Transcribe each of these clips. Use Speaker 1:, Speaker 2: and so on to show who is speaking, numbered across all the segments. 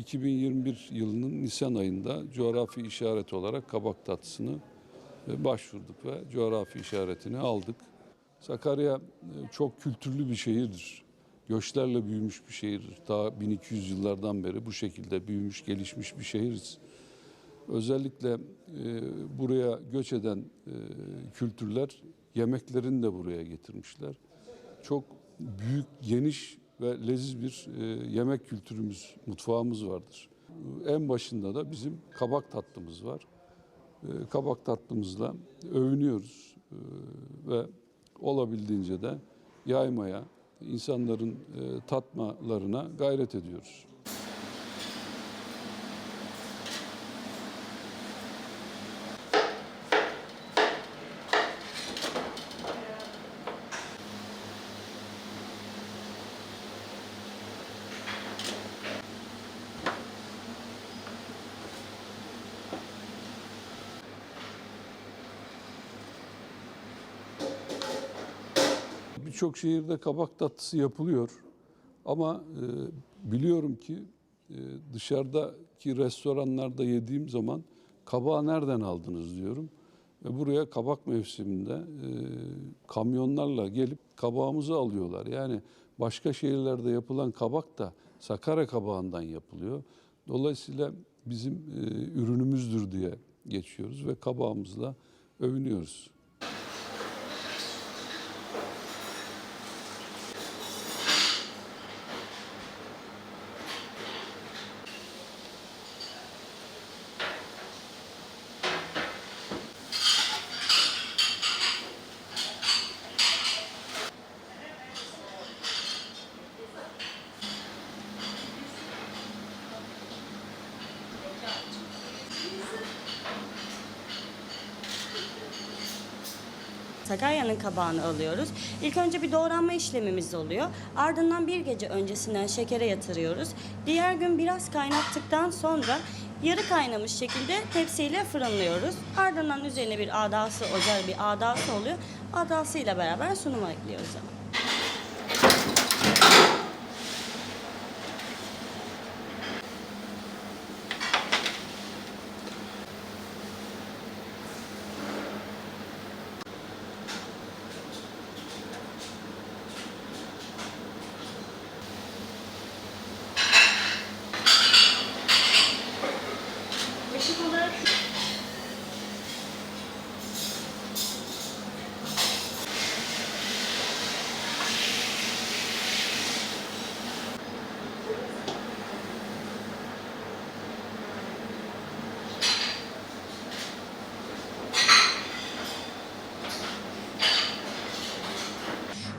Speaker 1: 2021 yılının Nisan ayında coğrafi işaret olarak kabak tatlısını e, başvurduk ve coğrafi işaretini aldık. Sakarya e, çok kültürlü bir şehirdir. Göçlerle büyümüş bir şehirdir. Daha 1200 yıllardan beri bu şekilde büyümüş, gelişmiş bir şehiriz. Özellikle e, buraya göç eden kültürler yemeklerini de buraya getirmişler. Çok büyük, geniş ve leziz bir e, yemek kültürümüz, mutfağımız vardır. En başında da bizim kabak tatlımız var. E, kabak tatlımızla övünüyoruz E, ve olabildiğince de yaymaya, insanların tatmalarına gayret ediyoruz. Birçok şehirde kabak tatlısı yapılıyor. Ama e, biliyorum ki e, dışarıdaki restoranlarda yediğim zaman kabağı nereden aldınız diyorum. Ve buraya kabak mevsiminde e, kamyonlarla gelip kabağımızı alıyorlar. Yani başka şehirlerde yapılan kabak da Sakarya kabağından yapılıyor. Dolayısıyla bizim e, ürünümüzdür diye geçiyoruz ve kabağımızla övünüyoruz.
Speaker 2: Sakarya'nın kabağını alıyoruz. İlk önce bir doğranma işlemimiz oluyor. Ardından bir gece öncesinden şekere yatırıyoruz. Diğer gün biraz kaynattıktan sonra yarı kaynamış şekilde tepsiyle fırınlıyoruz. Ardından üzerine bir adası, ocağı bir adası oluyor. Adasıyla beraber sunuma ekliyoruz.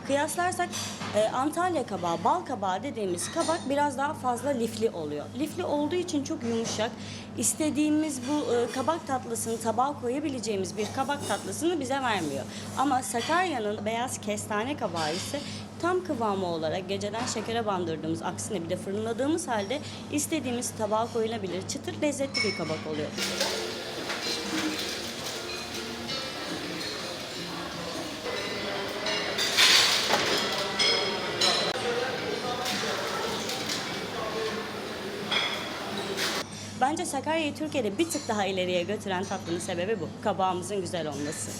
Speaker 2: Kıyaslarsak e, Antalya kabağı, bal kabağı dediğimiz kabak biraz daha fazla lifli oluyor. Lifli olduğu için çok yumuşak. İstediğimiz bu e, kabak tatlısını tabağa koyabileceğimiz bir kabak tatlısını bize vermiyor. Ama Sakarya'nın beyaz kestane kabağı ise tam kıvamı olarak geceden şekere bandırdığımız aksine bir de fırınladığımız halde istediğimiz tabağa koyulabilir çıtır lezzetli bir kabak oluyor. Bence Sakarya'yı Türkiye'de bir tık daha ileriye götüren tatlının sebebi bu. Kabağımızın güzel olması.